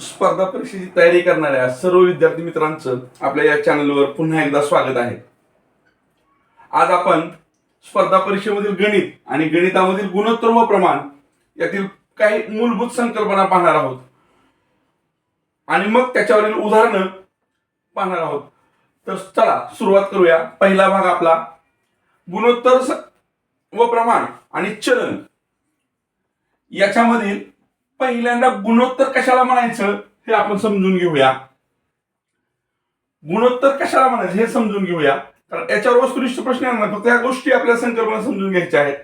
स्पर्धा परीक्षेची तयारी करणाऱ्या सर्व विद्यार्थी मित्रांचं आपल्या या चॅनलवर पुन्हा एकदा स्वागत आहे. आज आपण स्पर्धा परीक्षेमधील गणित आणि गणितामधील गुणोत्तर व प्रमाण यातील काही मूलभूत संकल्पना पाहणार आहोत. आणि मग त्याच्यावरील उदाहरणं पाहणार आहोत. तर चला सुरुवात करूया. पहिला भाग आपला. गुणोत्तर व प्रमाण आणि चलन. याच्यामधील पहिल्यांदा गुणोत्तर कशाला म्हणायचं हे आपण समजून घेऊया. गुणोत्तर कशाला म्हणायचं हे समजून घेऊया. कारण याच्यावर वस्तुनिष्ठ प्रश्न येणार नाही. फक्त या गोष्टी आपल्याला संकल्पना समजून घ्यायच्या आहेत.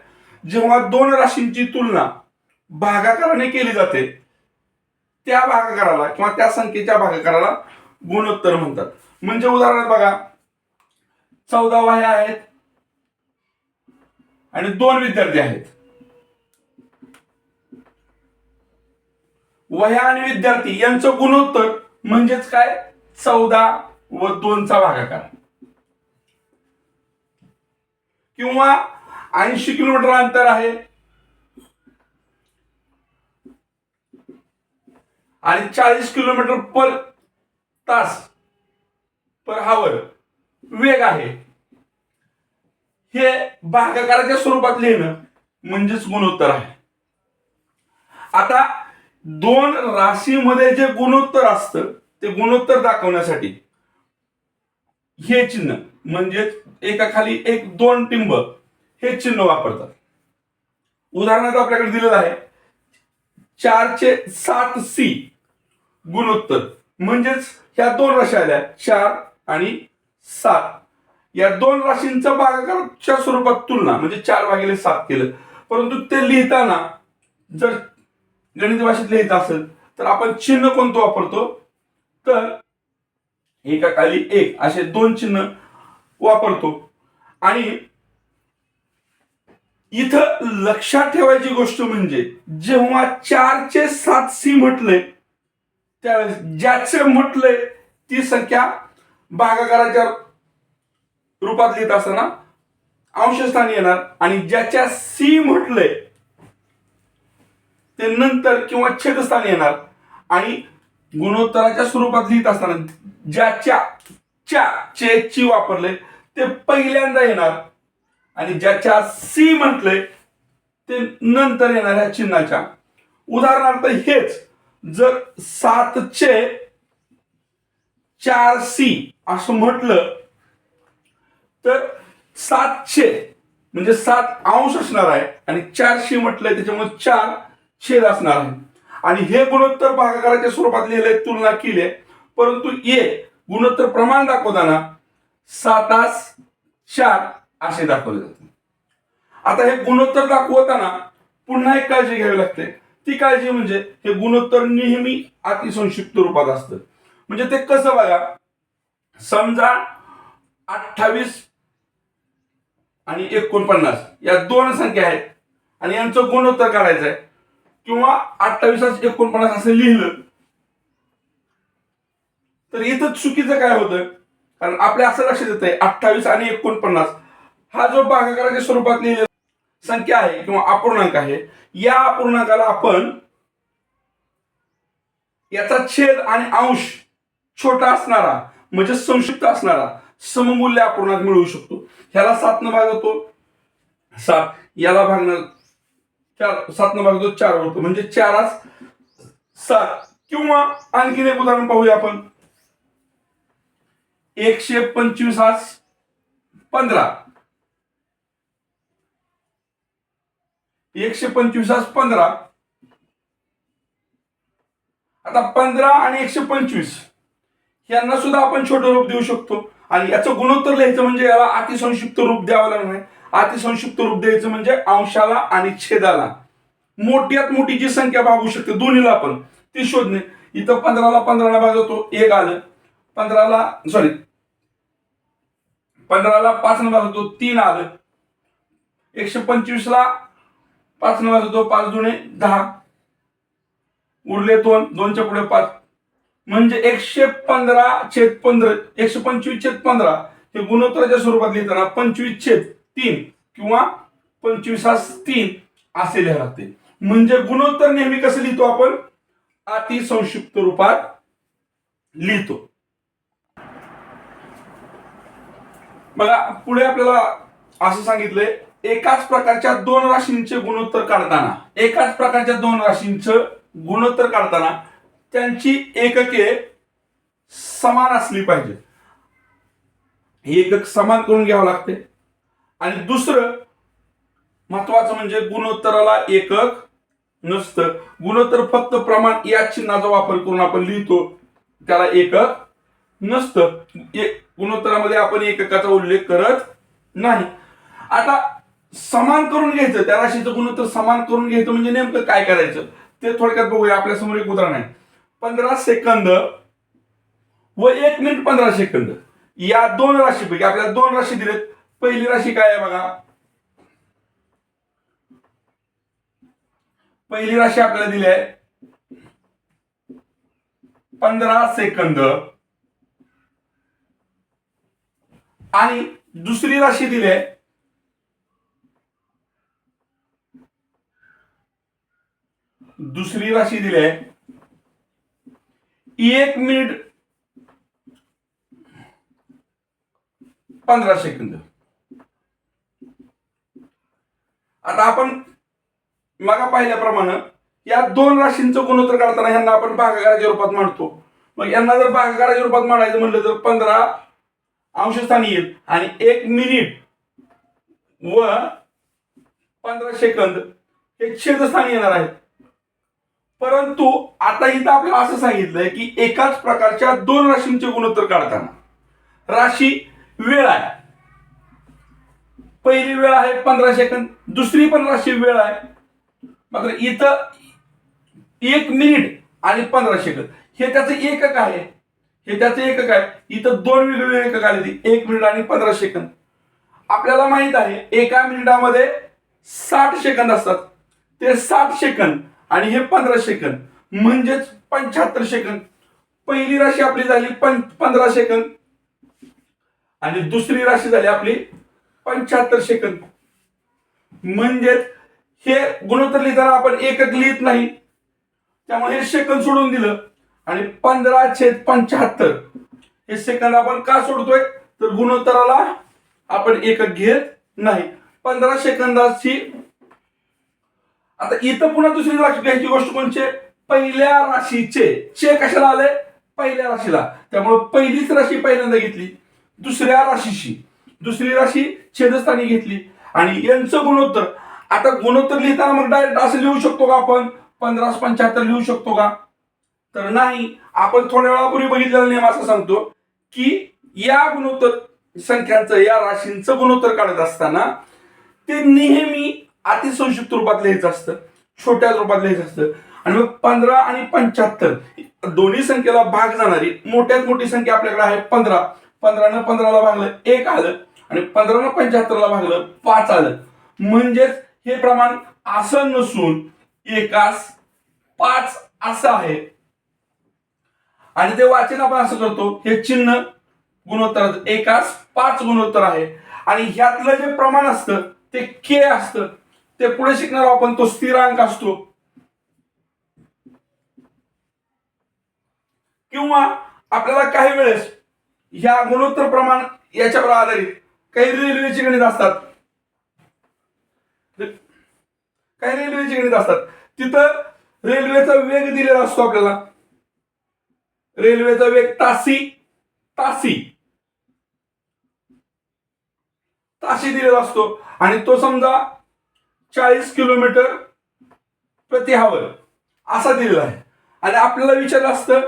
जेव्हा दोन राशींची तुलना भागाकाराने केली जाते त्या भागाकाराला किंवा त्या संख्येच्या भागाकाराला गुणोत्तर म्हणतात. म्हणजे उदाहरणार्थ बघा चौदा वह्या आहेत आणि दोन विद्यार्थी आहेत. वह्या आणि विद्यार्थी यांचं गुणोत्तर म्हणजेच काय? चौदा व दोनचा भागाकार. किंवा ऐंशी किलोमीटर अंतर आहे. आणि चाळीस किलोमीटर पर तास पर हावर वेग आहे. हे भागाकाराच्या स्वरूपात लिहिणं म्हणजेच गुणोत्तर आहे. आता दोन राशीमध्ये जे गुणोत्तर असतं ते गुणोत्तर दाखवण्यासाठी हे चिन्ह म्हणजेच एका खाली एक दोन टिंब हे चिन्ह वापरतात. उदाहरणार्थ आपल्याकडे दिलेलं आहे चारचे सात सी गुणोत्तर. म्हणजेच ह्या दोन राशी आल्या चार आणि सात. या दोन राशींचा भागाकाराच्या स्वरूपात तुलना म्हणजे चार भागिले सात केलं परंतु ते लिहिताना जर गणित भाषेत लिहित असेल तर आपण चिन्ह कोणतं वापरतो? तर एका खाली एक असे दोन चिन्ह वापरतो. आणि इथं लक्षात ठेवायची गोष्ट म्हणजे जेव्हा चारचे सात सी म्हटले त्यावेळेस ज्याचे म्हटले ती संख्या भागाकाराच्या रूपात लिहित असताना अंशस्थानी येणार. आणि ज्याच्या सी म्हटले ते नंतर किंवा छेदस्थान येणार. आणि गुणोत्तराच्या स्वरूपात लिहित असताना ज्याच्या च्या चे ची वापरले ते पहिल्यांदा येणार. आणि ज्याच्या सी म्हटले ते नंतर येणार चिन्हाच्या. उदाहरणार्थ हेच जर सातचे चार सी असं म्हटलं तर सातशे म्हणजे सात अंश असणार आहे. आणि चारशे म्हटलंय त्याच्यामुळे चार छेद असणार आहे. आणि हे गुणोत्तर भागाकाराच्या स्वरूपात लिहिले तुलना केली आहे. परंतु ये गुणोत्तर प्रमाण दाखवताना सातास चार असे दाखवले जाते आता हे गुणोत्तर दाखवताना पुन्हा एक काळजी घ्यावी लागते. ती काळजी म्हणजे हे गुणोत्तर नेहमी अतिसंक्षिप्त रूपात असतं. म्हणजे ते कसं बघा? समजा अठ्ठावीस आणि एकोणपन्नास या दोन संख्या आहेत. आणि यांचं गुणोत्तर काढायचं आहे किंवा अठ्ठावीस एकोणपन्नास असं लिहिलं. तर इथं चुकीचं काय होतं? कारण आपल्या असं लक्षात येत आहे अठ्ठावीस आणि एकोणपन्नास हा जो भागाकाराच्या स्वरूपात लिहिलेला संख्या आहे किंवा अपूर्णांक आहे या अपूर्णांकाला आपण याचा छेद आणि अंश छोटा असणारा म्हणजे संक्षिप्त असणारा सममूल्य अपूर्णांक मिळवू शकतो. ह्याला सात न भाग होतो सात याला भागणार चार सात न भाग चार होतो. म्हणजे चारास सात. किंवा आणखीन एक उदाहरण पाहूया आपण. एकशे पंचवीस आज पंधरा. एकशे पंचवीस आज पंधरा. आता पंधरा आणि एकशे पंचवीस यांना सुद्धा आपण छोटं रूप देऊ शकतो. आणि याचं गुणोत्तर लिहायचं म्हणजे याला अतिसंक्षिप्त रूप द्यावं लागणार नाही अतिसंक्षिप्त रूप द्यायचं म्हणजे अंशाला आणि छेदाला. मोठ्यात मोठी जी संख्या भागू शकते दोन्हीला पण. ती शोधणे. इथं पंधराला पंधराला भागवतो एक आलं. पंधराला सॉरी पंधराला पाच न तीन आलं. एकशे पंचवीसला पाच न भाग पाच दुणे दहा. उरले दोन दोनच्या पुढे पाच. म्हणजे एकशे पंधरा छेद पंधरा एकशे पंचवीस छेद पंधरा हे गुणोत्तराच्या स्वरूपात लिहिताना पंचवीस छेद. तीन किंवा पंचवीसास तीन असे लिहावे लागते. म्हणजे गुणोत्तर नेहमी कसं लिहितो आपण? अति संक्षिप्त रूपात लिहितो. बघा पुढे आपल्याला असं सांगितलंय एकाच प्रकारच्या दोन राशींचे गुणोत्तर काढताना एकाच प्रकारच्या दोन राशींचं गुणोत्तर काढताना त्यांची एकके समान असली पाहिजे. हे एकक समान करून घ्यावं लागते. आणि दुसरं महत्वाचं म्हणजे गुणोत्तराला एकक नसतं. गुणोत्तर फक्त प्रमाण या चिन्हाचा वापर करून आपण लिहितो. त्याला एकक नसतं. एक गुणोत्तरामध्ये आपण एककाचा उल्लेख करत नाही. आता समान करून घ्यायचं त्या राशीचं गुणोत्तर समान करून घ्यायचं म्हणजे नेमकं काय करायचं? ते थोडक्यात बघूया आपल्यासमोर एक उदाहरण आहे. पंधरा सेकंद व एक मिनिट पंधरा सेकंद. या दोन राशीपैकी आपल्याला दोन राशी दिलेत. पहिली राशी काय आहे बघा? पहिली राशी आपल्याला दिली आहे. पंधरा सेकंद. आणि दुसरी राशी दिली आहे. दुसरी राशी दिली आहे. एक मिनिट. पंधरा सेकंद. आता आपण मागा पाहिल्याप्रमाणे या दोन राशींचं गुणोत्तर काढताना ह्यांना आपण भागाकाराच्या रूपात मांडतो. मग यांना जर भागाकाराच्या रूपात मांडायचं म्हटलं तर पंधरा अंशस्थानी येईल आणि एक मिनिट व पंधरा सेकंद हे छेदस्थानी येणार आहेत. परंतु आता इथं आपल्याला असं सांगितलंय की एकाच प्रकारच्या दोन राशींचे गुणोत्तर काढताना राशी वेळ आहे. पहिली वेळ आहे पंधरा सेकंद दुसरी पंधराशे वेळ आहे. मात्र इथं एक मिनिट आणि पंधरा सेकंद हे त्याचं एकक आहे. हे त्याचं एकक आहे. इथं दोन वेगवेगळे एकक आले ती एक मिनिट आणि पंधरा सेकंद आपल्याला माहीत आहे एका मिनिटामध्ये साठ सेकंद असतात. ते साठ सेकंद आणि हे पंधरा सेकंद म्हणजेच पंच्याहत्तर सेकंद पहिली राशी आपली झाली पं पंधरा सेकंद आणि दुसरी राशी झाली आपली पंच्याहत्तर सेकंद म्हणजेच हे गुणोत्तर लिहिताना आपण एकक लिहित नाही. त्यामुळे हे सेकंद सोडून दिलं. आणि पंधरा छेद पंच्याहत्तर हे सेकंद आपण का सोडतोय? तर गुणोत्तराला आपण एकक घेत नाही. पंधरा सेकंदाची आता इथं पुन्हा दुसरी राशी घ्यायची गोष्ट कोणची? पहिल्या राशीचे. चे कशाला आले पहिल्या राशीला. त्यामुळे पहिलीच राशी पहिल्यांदा घेतली. दुसऱ्या राशीशी. दुसरी राशी छेदस्थानी घेतली. आणि यांचं गुणोत्तर. आता गुणोत्तर लिहिताना मग डायरेक्ट असं लिहू शकतो का आपण? पंधरा पंच्याहत्तर लिहू शकतो का? तर नाही. आपण थोड्या वेळापूर्वी बघितलेला नियम असं सांगतो की या गुणोत्तर संख्यांचं या राशींचं गुणोत्तर काढत असताना ते नेहमी अतिसंक्षिप्त रूपात लिहायचं असतं. छोट्या रूपात लिहायचं असतं. आणि मग पंधरा आणि पंच्याहत्तर दोन्ही संख्येला भाग जाणारी मोठ्यात मोठी संख्या आपल्याकडे आहे पंधरा. पंधरानं पंधराला भागलं एक आलं. आणि पंधरानं पंच्याहत्तरला भागलं पाच आलं. म्हणजेच हे प्रमाण असं नसून एकास पाच असं आहे. आणि ते वाचन आपण असं करतो हे चिन्ह गुणोत्तर एकास पाच गुणोत्तर आहे. आणि ह्यातलं जे प्रमाण असतं ते के असतं. ते पुढे शिकणार आपण तो स्थिरांक असतो. किंवा आपल्याला काही वेळेस ह्या गुणोत्तर प्रमाण याच्यावर आधारित काही रेल्वेची गणित असतात. काही रेल्वेची गणित असतात. तिथं रेल्वेचा वेग दिलेला असतो आपल्याला. रेल्वेचा वेग तासी तासी. ताशी दिलेला असतो. आणि तो समजा चाळीस किलोमीटर प्रति हावर असा दिलेला आहे. आणि आपल्याला विचारलं असतं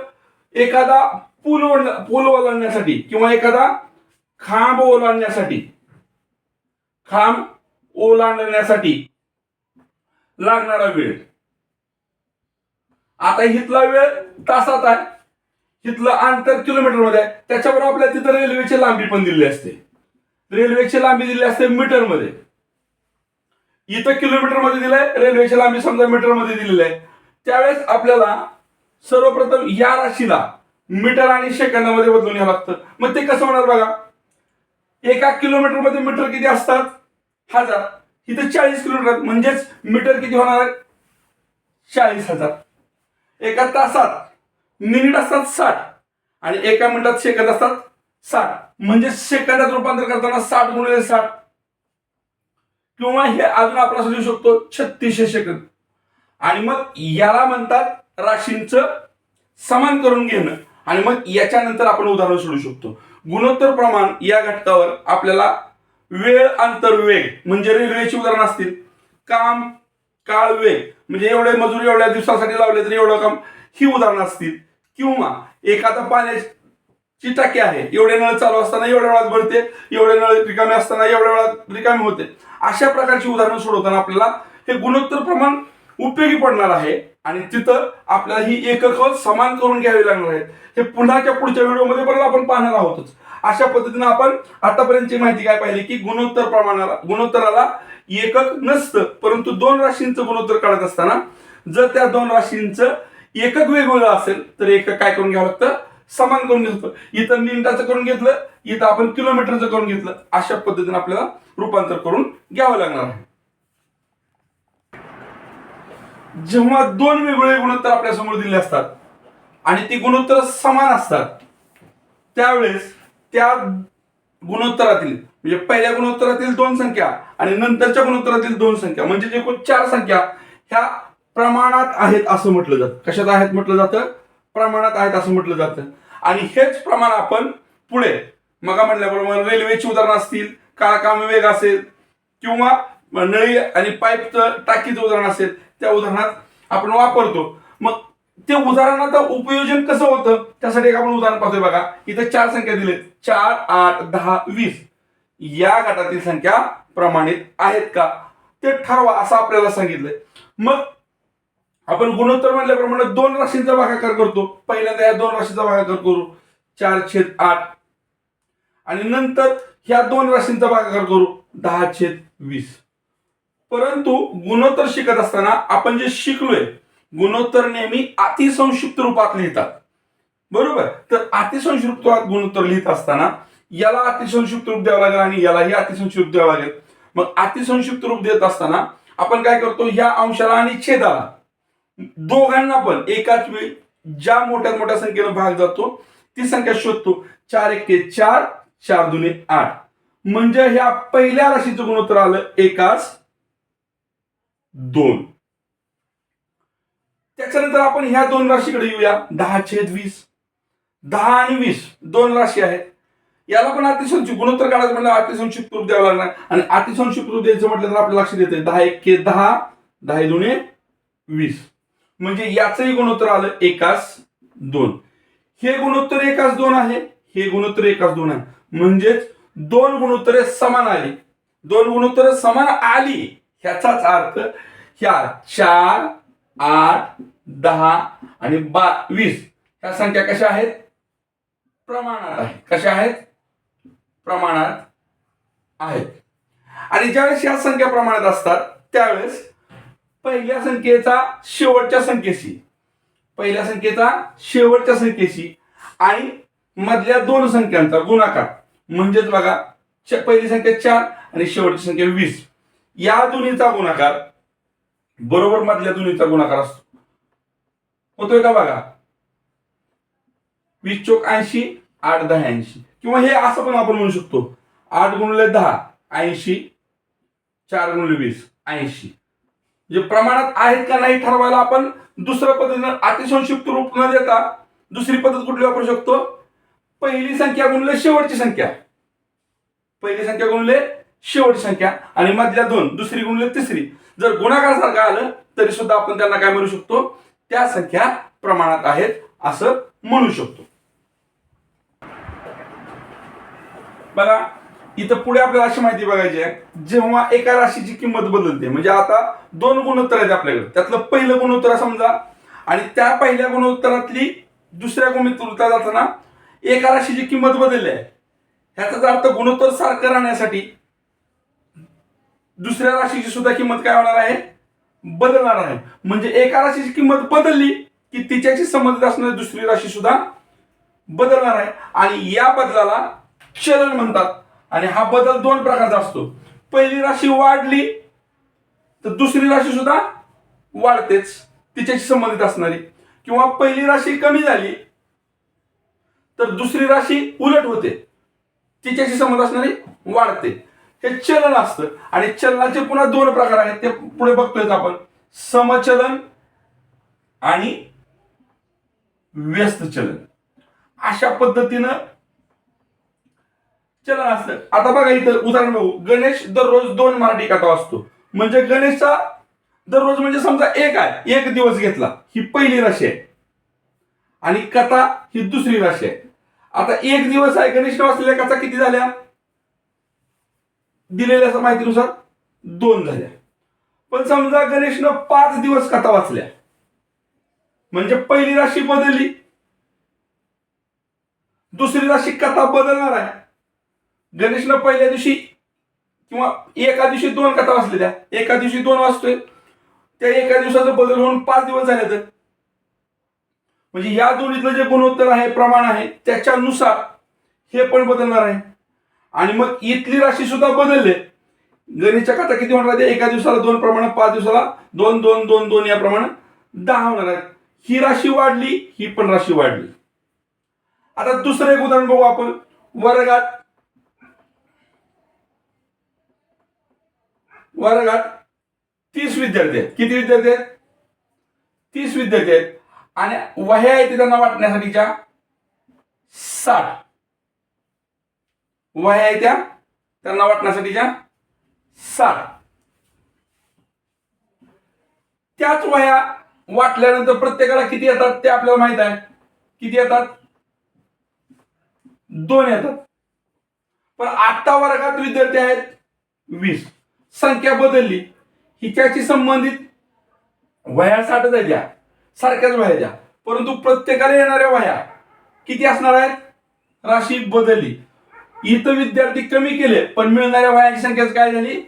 एखादा पूल ओढ पूल ओलांडण्यासाठी किंवा एखादा खांब ओलांडण्यासाठी. खांब ओलांडण्यासाठी लागणारा वेळ. आता हिथला वेळ तासात आहे. हिथलं अंतर किलोमीटरमध्ये आहे. त्याच्यावर आपल्याला तिथं रेल्वेची लांबी पण दिलेली असते. रेल्वेची लांबी दिली असते मीटरमध्ये. इथं किलोमीटरमध्ये दिलंय रेल्वेची लांबी समजा मीटरमध्ये दिलेली आहे. त्यावेळेस आपल्याला सर्वप्रथम या राशीला मीटर आणि सेकंदामध्ये बदलून घ्यावं लागतं. मग ते कसं होणार बघा? एका किलोमीटरमध्ये मीटर किती असतात? हजार. इथं चाळीस किलोमीटर म्हणजेच मीटर किती होणार आहे? चाळीस हजार. एका तासात मिनिट असतात साठ. आणि एका मिनिटात सेकंद असतात साठ. म्हणजे सेकंदात रूपांतर करताना साठ गुणिले साठ. किंवा हे अजून आपण असं लिहू शकतो छत्तीसशे सेकंद. आणि मग याला म्हणतात राशींचं समान करून घेणं. आणि मग याच्यानंतर आपण उदाहरण सोडू शकतो. गुणोत्तर प्रमाण या घटकावर आपल्याला वेळ अंतर वेग म्हणजे रेल्वेची उदाहरण असतील. काम काळ वेग म्हणजे एवढे मजूर एवढ्या दिवसासाठी लावले तरी एवढं काम ही उदाहरणं असतील. किंवा एखादा पाण्याची टाकी आहे. एवढे नळ चालू असताना एवढ्या वेळात भरते एवढे नळ रिकामे असताना एवढ्या वेळात रिकामे होते. अशा प्रकारची उदाहरणं सोडवताना आपल्याला हे गुणोत्तर प्रमाण उपयोगी पडणार आहे. आणि तिथं आपल्याला ही एकक समान करून घ्यावी लागणार आहेत हे पुन्हाच्या पुढच्या व्हिडिओमध्ये पण आपण पाहणार आहोतच. अशा पद्धतीनं आपण आतापर्यंतची माहिती काय पाहिली की गुणोत्तर प्रमाणाला गुणोत्तराला एकक नसतं परंतु दोन राशींचं गुणोत्तर काढत असताना जर त्या दोन राशींचं एकक वेगवेगळं असेल तर एकक काय करून घ्यावं लागतं? समान करून घेतो इथं मिनिटाचं करून घेतलं इथं आपण किलोमीटरचं करून घेतलं. अशा पद्धतीने आपल्याला रूपांतर करून घ्यावं लागणार आहे. जेव्हा दोन वेगवेगळे गुणोत्तर आपल्यासमोर दिले असतात आणि ती गुणोत्तर समान असतात त्यावेळेस त्या गुणोत्तरातील म्हणजे पहिल्या गुणोत्तरातील दोन संख्या आणि नंतरच्या गुणोत्तरातील दोन संख्या म्हणजे जे एकूण चार संख्या ह्या प्रमाणात आहेत असं म्हटलं जातं. कशात आहेत म्हटलं जातं? प्रमाणात आहेत असं म्हटलं जातं. आणि हेच प्रमाण आपण पुढे मग म्हटल्याबरोबर रेल्वेची उदाहरणं असतील काळकाम वेग असेल किंवा नळी आणि पाईपचं टाकीचं उदाहरण असेल त्या उदाहरणात आपण वापरतो. मग ते उदाहरणाचं उपयोजन कसं होतं? त्यासाठी एक आपण उदाहरण पाहतोय बघा. इथं चार संख्या दिलेत. चार आठ दहा वीस. या गटातील संख्या प्रमाणित आहेत का? ते ठरवा असं आपल्याला सांगितलंय. मग आपण गुणोत्तर म्हणल्याप्रमाणे दोन राशींचा भागाकार करतो. पहिल्यांदा या दोन राशींचा भागाकार करू. चार छेद आठ. आणि नंतर ह्या दोन राशींचा भागाकार करू. दहा छेद वीस. परंतु गुणोत्तर शिकत असताना आपण जे शिकलोय गुणोत्तर नेहमी अतिसंक्षिप्त रूपात लिहितात. बरोबर? तर अतिसंक्षिप्त गुणोत्तर लिहित असताना याला अतिसंक्षिप्त रूप द्यावं लागेल आणि यालाही अतिसंक्षिप्त द्यावं लागेल. मग अतिसंक्षिप्त रूप देत असताना आपण काय करतो? ह्या अंशाला आणि छेदाला. दोघांना पण एकाच वेळी ज्या मोठ्यात मोठ्या संख्येनं भाग जातो ती संख्या शोधतो. चार एके चार चार दुने आठ. म्हणजे ह्या पहिल्या राशीचं गुणोत्तर आलं एकाच दोन. त्याच्यानंतर आपण ह्या दोन राशीकडे येऊया. दहा छेद वीस. दहा आणि वीस दोन राशी आहेत. याला पण अतिसंक्षिप्त गुणोत्तर काढायचं म्हणलं अतिसंक्षिप्त रूप द्यावं लागणार. आणि अतिसंक्षिप्त रूप द्यायचं म्हटलं तर आपल्या लक्षात येते दहा एक के दहा दहा दोन वीस. म्हणजे याचंही गुणोत्तर आलं एकास दोन. हे गुणोत्तर एकाच दोन आहे हे गुणोत्तर एकाच दोन आहे. म्हणजेच दोन गुणोत्तरे समान आली. दोन गुणोत्तरे समान आली. ह्याचाच अर्थ ह्या चार आठ दहा आणि बा वीस ह्या संख्या कशा आहेत? प्रमाणात आहेत. कशा आहेत? प्रमाणात आहेत. आणि ज्यावेळेस ह्या संख्या प्रमाणात असतात त्यावेळेस पहिल्या संख्येचा शेवटच्या संख्येशी पहिल्या संख्येचा शेवटच्या संख्येशी आणि मधल्या दोन संख्यांचा गुणाकार. म्हणजेच बघा पहिली संख्या चार आणि शेवटची संख्या वीस. या दोन्हीचा गुणाकार बरोबर मधल्या दोन्हीचा गुणाकार असतो. होतोय का बघा? वीस चोक ऐंशी आठ दहा ऐंशी. किंवा हे असं पण आपण म्हणू शकतो. आठ गुणले दहा ऐंशी चार गुणले वीस ऐंशी. जे प्रमाणात आहेत का नाही ठरवायला आपण दुसऱ्या पद्धतीनं अतिसंक्षिप्त रूप न देता दुसरी पद्धत कुठली वापरू शकतो? पहिली संख्या गुणले शेवटची संख्या. पहिली संख्या गुणले शेवटची संख्या आणि मधल्या दोन दुसरी गुणले तिसरी. जर गुणाकार सारखं आलं तरी सुद्धा आपण त्यांना काय म्हणू शकतो? त्या संख्या प्रमाणात आहेत असं म्हणू शकतो. बघा इथं पुढे आपल्याला अशी माहिती बघायची आहे. जेव्हा एका राशीची किंमत बदलते म्हणजे आता दोन गुणोत्तर आहेत आपल्याकडे. त्यातलं पहिलं गुणोत्तर समजा आणि त्या पहिल्या गुणोत्तरातली दुसऱ्या गुणोत्तरात जाताना एका राशीची किंमत बदलली आहे. ह्याचाच अर्थ गुणोत्तर सारखं राहण्यासाठी दुसऱ्या राशीची सुद्धा किंमत काय होणार आहे? बदलणार आहे. म्हणजे एका राशीची किंमत बदलली की तिच्याशी संबंधित असणारी दुसरी राशी सुद्धा बदलणार आहे. आणि या बदलाला चलन म्हणतात. आणि हा बदल दोन प्रकारचा असतो. पहिली राशी वाढली तर दुसरी राशी सुद्धा वाढतेच. तिच्याशी संबंधित असणारी. किंवा पहिली राशी कमी झाली तर दुसरी राशी उलट होते. तिच्याशी संबंध असणारी वाढते. हे चलन असतं. आणि चलनाचे पुन्हा दोन प्रकार आहेत. ते पुढे बघतोय आपण. समचलन आणि व्यस्त चलन. अशा पद्धतीनं चलन असतं. आता बघा इथं उदाहरण बघू. गणेश दररोज दोन मराठी कथा असतो म्हणजे गणेशचा दररोज म्हणजे समजा एक आहे. एक दिवस घेतला. ही पहिली राशी आहे. आणि कथा ही दुसरी राशी आहे. आता एक दिवस आहे गणेश वाचलेल्या कथा किती झाल्या? दिलेल्या माहितीनुसार दोन झाल्या. पण समजा गणेशनं पाच दिवस कथा वाचल्या. म्हणजे पहिली राशी बदलली. दुसरी राशी कथा बदलणार आहे. गणेशनं पहिल्या दिवशी किंवा एका दिवशी दोन कथा वाचलेल्या. एका दिवशी दोन वाचतोय. त्या एका दिवसाचा बदल होऊन पाच दिवस झाले तर. म्हणजे या दोन्हीतलं जे गुणोत्तर आहे प्रमाण आहे त्याच्यानुसार हे पण बदलणार आहे. आणि मग इथली राशी सुद्धा बदलले. गणेशच्या कथा किती होणार आहे? एका दिवसाला दोन प्रमाण पाच दिवसाला दोन दोन दोन दोन या प्रमाण दहा होणार आहेत. ही राशी वाढली ही पण राशी वाढली. आता दुसरं एक उदाहरण बघू आपण. वर्गात वर्गात तीस विद्यार्थी आहेत. किती विद्यार्थी आहेत? तीस विद्यार्थी आहेत. आणि वह्या आहेत त्यांना वाटण्यासाठीच्या साठ. वह्या आहेत त्या त्यांना वाटण्यासाठीच्या साठ त्याच वह्या वाटल्यानंतर प्रत्येकाला किती येतात ते आपल्याला माहीत आहे. किती येतात? दोन येतात. पण आता वर्गात विद्यार्थी आहेत वीस. संख्या बदलली. हिच्याशी संबंधित वह्या साठच आहे द्या सारख्याच वह्या द्या परंतु प्रत्येकाला येणाऱ्या वह्या किती असणार आहेत? राशी बदलली. इथं विद्यार्थी कमी केले पण मिळणाऱ्या वयाची संख्या काय झाली?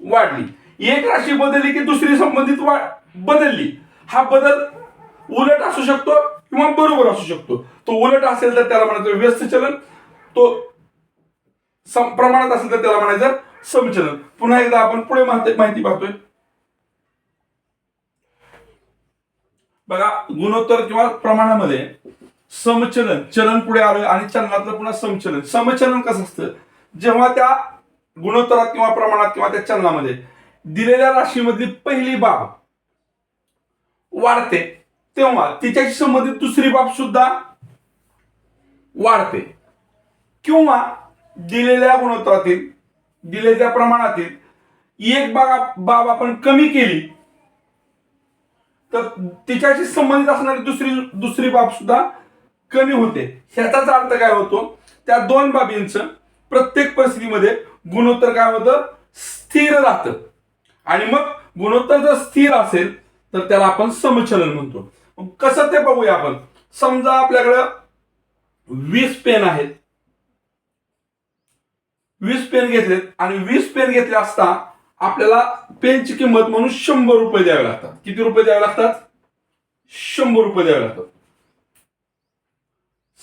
वाढली. एक राशी बदलली की दुसरी संबंधित वा बदलली. हा बदल उलट असू शकतो किंवा बरोबर असू शकतो. तो उलट असेल तर त्याला म्हणायचं व्यस्त चलन. तो सम प्रमाणात असेल तर त्याला म्हणायचं समचलन. पुन्हा एकदा आपण पुढे माहिती पाहतोय. बघा गुणोत्तर किंवा प्रमाणामध्ये समचलन चलन पुढे आलं आणि चलनातलं पुन्हा समचलन. समचलन कसं असतं? जेव्हा त्या गुणोत्तरात किंवा प्रमाणात किंवा त्या चलनामध्ये दिलेल्या राशीमधली पहिली बाब वाढते तेव्हा तिच्याशी संबंधित दुसरी बाब सुद्धा वाढते. किंवा दिलेल्या गुणोत्तरातील दिलेल्या प्रमाणातील एक बाब बाब आपण कमी केली तर तिच्याशी संबंधित असणारी दुसरी दुसरी बाब सुद्धा कमी होते. ह्याचाच अर्थ काय होतो? त्या दोन बाबींचं प्रत्येक परिस्थितीमध्ये गुणोत्तर काय होतं? स्थिर राहतं. आणि मग गुणोत्तर जर स्थिर असेल तर त्याला आपण समचलन म्हणतो. कसं ते बघूया आपण. समजा आपल्याकडं वीस पेन आहेत. वीस पेन घेतलेत आणि वीस पेन घेतले असता आपल्याला पेनची किंमत म्हणून शंभर रुपये द्यावे लागतात. किती रुपये द्यावे लागतात? शंभर रुपये द्यावे लागतात.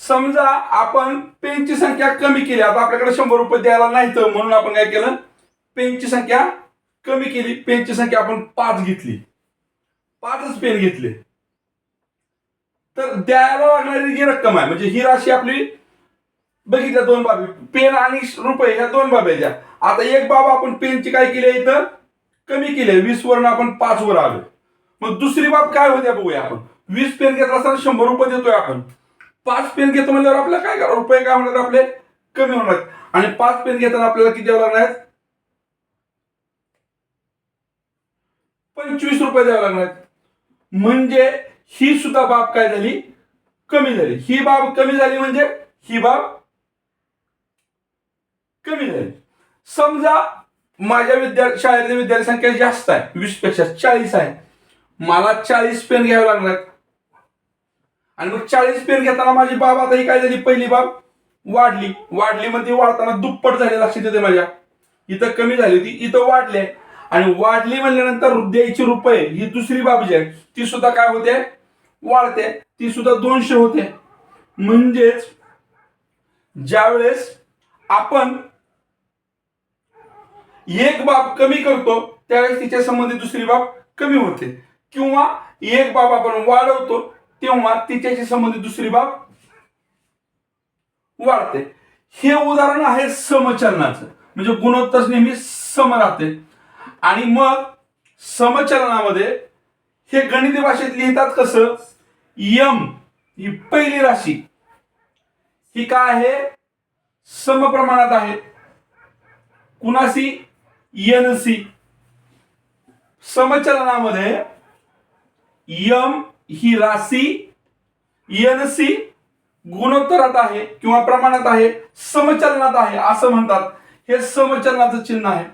समजा आपण पेनची संख्या कमी केली आता आपल्याकडे शंभर रुपये द्यायला नाही तर म्हणून आपण काय केलं? पेनची संख्या कमी केली. पेनची संख्या आपण पाच घेतली. पाचच पेन घेतले. तर द्यायला लागणारी जी रक्कम आहे म्हणजे ही राशी आपली बघितल्या दोन बाबी. पेन आणि रुपये ह्या दोन बाबी द्या आता एक बाब आपण पेनची काय केली आहे इथं? कमी केली वीस वरनं आपण पाच वर आलो मग दुसरी बाब काय होत्या बघूया आपण. वीस पेन घेतला असताना शंभर रुपये देतोय आपण. पाच पेन घेतो म्हणल्यावर आपल्याला काय करा रुपये काय होणार आपले? कमी होणार. आणि पाच पेन घेताना आपल्याला किती द्यावं लागणार आहेत? पंचवीस रुपये द्यावे लागणार आहेत. म्हणजे ही सुद्धा बाब काय झाली? कमी झाली. ही बाब कमी झाली म्हणजे ही बाब कमी झाली. समजा माझ्या विद्यार्थी शाळेतली विद्यार्थी संख्या जास्त आहे वीसपेक्षा चाळीस आहे. मला चाळीस पेन घ्यावे लागणार आणि मग चाळीस पेर घेताना माझी बाब आता ही काय झाली? पहिली बाब वाढली. वाढली म्हणजे वाढताना दुप्पट झाली लक्षात येते माझ्या. इथं कमी झाली होती इथं वाढले आणि वाढली म्हणल्यानंतर द्यायची रुपये ही दुसरी बाब जी आहे ती सुद्धा काय होते? वाढते. ती सुद्धा दोनशे होते. म्हणजेच ज्यावेळेस आपण एक बाब कमी करतो त्यावेळेस तिच्या संबंधित दुसरी बाब कमी होते. किंवा एक बाब आपण वाढवतो तेव्हा तिच्याशी संबंधित दुसरी बाब वाढते. हे उदाहरण आहे समचलनाचं. म्हणजे गुणोत्तर नेहमी सम राहते. आणि मग समचलनामध्ये हे गणिती भाषेत लिहितात कसं? यम ही पहिली राशी. ही काय आहे? समप्रमाणात आहे. कुणाशी? N C. समचलनामध्ये यम ही राशी एन सी गुणोत्तरात आहे किंवा प्रमाणात आहे समचलनात आहे असं म्हणतात. हे समचलनाचं चिन्ह आहे.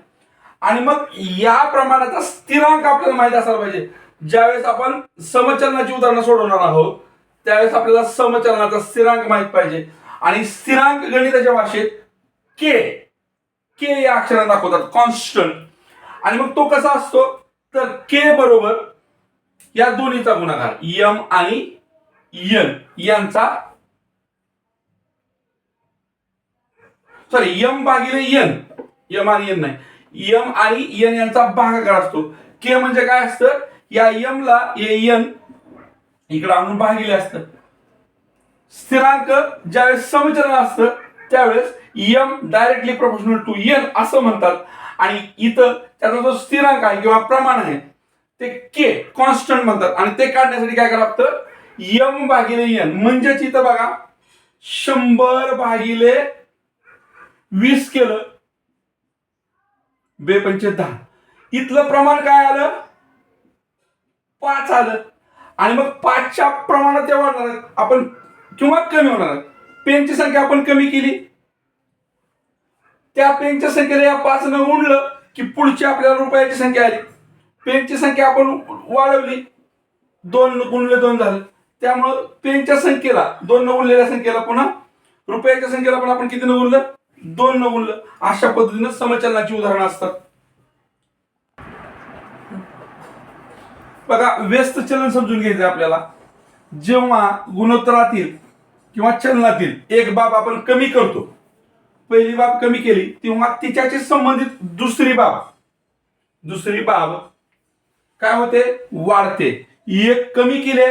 आणि मग या प्रमाणाचा स्थिरांक आपल्याला माहीत असायला पाहिजे. ज्यावेळेस आपण समचलनाची उदाहरणं सोडवणार आहोत त्यावेळेस आपल्याला समचलनाचा स्थिरांक माहीत पाहिजे. आणि स्थिरांक गणिताच्या भाषेत के के या अक्षरात दाखवतात कॉन्स्टंट आणि मग तो कसा असतो? तर के बरोबर या दोन्हीचा गुणाकार यम आणि यन यांचा सॉरी यम भागिले यन. यम आणि यन नाही. यम आणि यन यांचा भागाकार असतो. के म्हणजे काय असतं? या यमला यन इकडे आणून भागिले असतं. स्थिरांक ज्यावेळेस समचलन असतं त्यावेळेस M directly proportional to N असं म्हणतात. आणि इथं त्याचा जो स्थिरांक आहे किंवा प्रमाण आहे ते के कॉन्स्टंट म्हणतात. आणि ते काढण्यासाठी काय करावं लागतं? यम भागिले यन म्हणजेच इथं बघा शंभर भागिले वीस केलं बेपंचे दहा. इथलं प्रमाण काय आलं? पाच आलं. आणि मग पाचच्या प्रमाणात ते वाढणार आपण किंवा कमी होणार पेनची संख्या आपण कमी केली. त्या पेनच्या संख्येला या पाच न उडलं की पुढची आपल्याला रुपयाची संख्या आली. पेनची संख्या आपण वाढवली. दोन गुणले दोन झालं. त्यामुळं पेनच्या संख्येला दोन न गुणलेल्या संख्येला पुन्हा रुपयाच्या संख्येला पण आपण किती न गुणलं? दोन न गुणलं. अशा पद्धतीनं समचलनाची उदाहरणं असतात. बघा व्यस्त चलन समजून घ्यायचं आपल्याला. जेव्हा गुणोत्तरातील किंवा चलनातील एक बाब आपण कमी करतो पहिली बाब कमी केली तेव्हा तिच्याशी संबंधित दुसरी बाब. दुसरी बाब काय होते? वाढते. एक कमी केले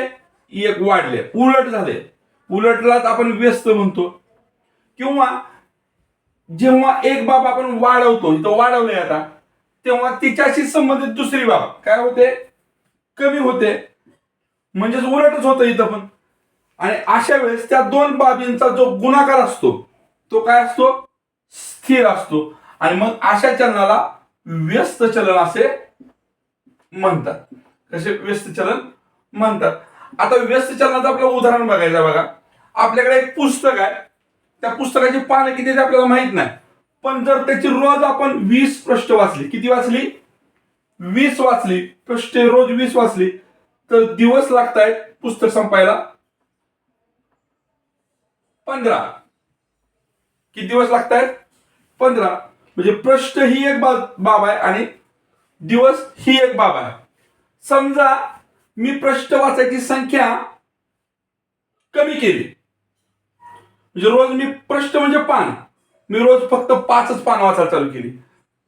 एक वाढले. उलट झाले. उलटलाच आपण व्यस्त म्हणतो. किंवा जेव्हा एक बाब आपण वाढवतो इथं वाढवले आता तेव्हा तिच्याशी संबंधित दुसरी बाब. काय होते? कमी होते. म्हणजेच उलटच होतं इथं पण. आणि अशा वेळेस त्या दोन बाबींचा जो गुणाकार असतो तो काय असतो? स्थिर असतो. आणि मग अशा चलनाला व्यस्त चलन असे म्हणतात. कसे? व्यस्त चलन म्हणतात. आता व्यस्त चलनाचं आपलं उदाहरण बघायचं बघा. आपल्याकडे एक पुस्तक आहे. त्या पुस्तकाची पानं किती ते आपल्याला माहीत नाही. पण जर त्याची रोज आपण वीस पृष्ठ वाचली किती वाचली? वीस वाचली. पृष्ठ रोज वीस वाचली. तर दिवस लागतायत पुस्तक संपायला. पंधरा. किती दिवस लागतायत? पंधरा. म्हणजे पृष्ठ ही एक बाब बाब आहे आणि दिवस ही एक बाब आहे. समजा मी पृष्ठ वाचायची संख्या कमी केली. म्हणजे रोज मी पृष्ठ म्हणजे पान. मी रोज फक्त पाचच पान वाचायला चालू केली.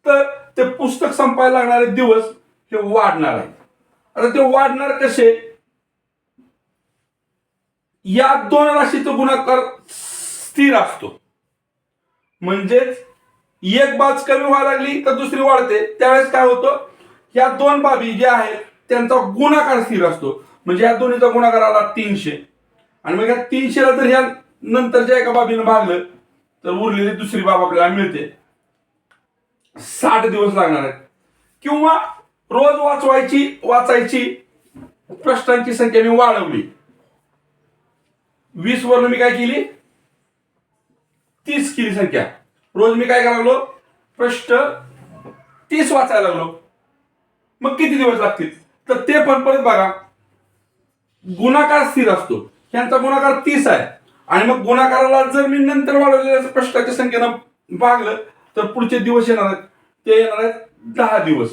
तर ते पुस्तक संपायला लागणारे दिवस हे वाढणार आहे आता ते वाढणार कसे? या दोन राशीचा गुणाकार स्थिर असतो. म्हणजेच एक बाज कमी व्हायला लागली तर दुसरी वाढते. त्यावेळेस काय होतं? या दोन बाबी ज्या आहेत त्यांचा गुणाकार स्थिर असतो. म्हणजे या दोन्हीचा गुणाकार आला तीनशे. आणि मग या तीनशेला जर ह्या नंतरच्या एका बाबीनं भागलं तर उरलेली दुसरी बाब आपल्याला मिळते. साठ दिवस लागणार आहेत. किंवा रोज वाचवायची वाचायची प्रश्नांची संख्या मी वाढवली. वीस वरून मी काय केली? तीस केली संख्या. रोज मी काय करायला लागलो? प्रश्न तीस वाचायला लागलो. मग किती दिवस लागतील? तर ते पण परत बघा. गुणाकार स्थिर असतो. ह्यांचा गुणाकार तीस आहे. आणि मग गुणाकाराला जर मी नंतर वाढवलेल्या प्रश्नाच्या संख्येनं भागलं तर पुढचे दिवस येणार आहेत. ते येणार आहेत दहा दिवस.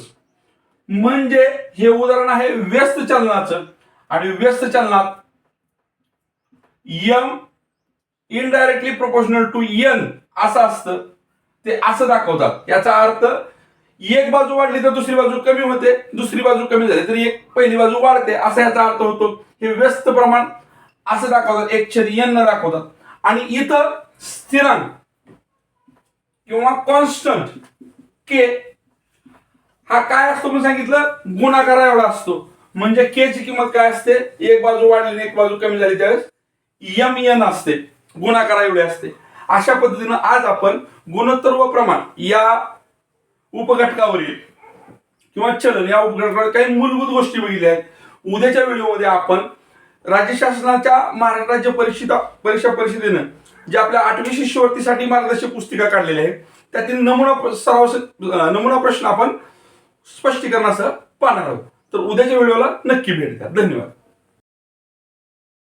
म्हणजे हे उदाहरण आहे व्यस्त चलनाचं. आणि व्यस्त चलनात M indirectly proportional to n असं असतं. ते असं दाखवतात. याचा अर्थ एक बाजू वाढली तर दुसरी बाजू कमी होते दुसरी बाजू कमी झाली तर एक पहिली बाजू वाढते. असा याचा अर्थ होतो. हे व्यस्त प्रमाण असं दाखवतात. एक छेद एन न दाखवतात. आणि इथं स्थिरांक किंवा कॉन्स्टंट के हा काय असतो म्हणून सांगितलं? गुणाकारा एवढा असतो. म्हणजे के ची किंमत काय असते? एक बाजू वाढली एक बाजू कमी झाली त्यावेळेस एम एन असते. गुणाकारा एवढे असते. अशा पद्धतीनं आज आपण गुणोत्तर व प्रमाण या उपघटकावरील किंवा चलन या उपघटकावर काही मूलभूत गोष्टी बघितल्या आहेत. उद्याच्या व्हिडिओमध्ये आपण राज्य शासनाच्या महाराष्ट्र राज्य परिषदा परीक्षा परिषदेनं जे आपल्या आठवी शिष्यवृत्तीसाठी मार्गदर्शक पुस्तिका काढलेल्या आहेत त्यातील नमुना सराव नमुना प्रश्न आपण स्पष्टीकरणासह पाहणार आहोत. तर उद्याच्या व्हिडिओला नक्की भेट द्या. धन्यवाद.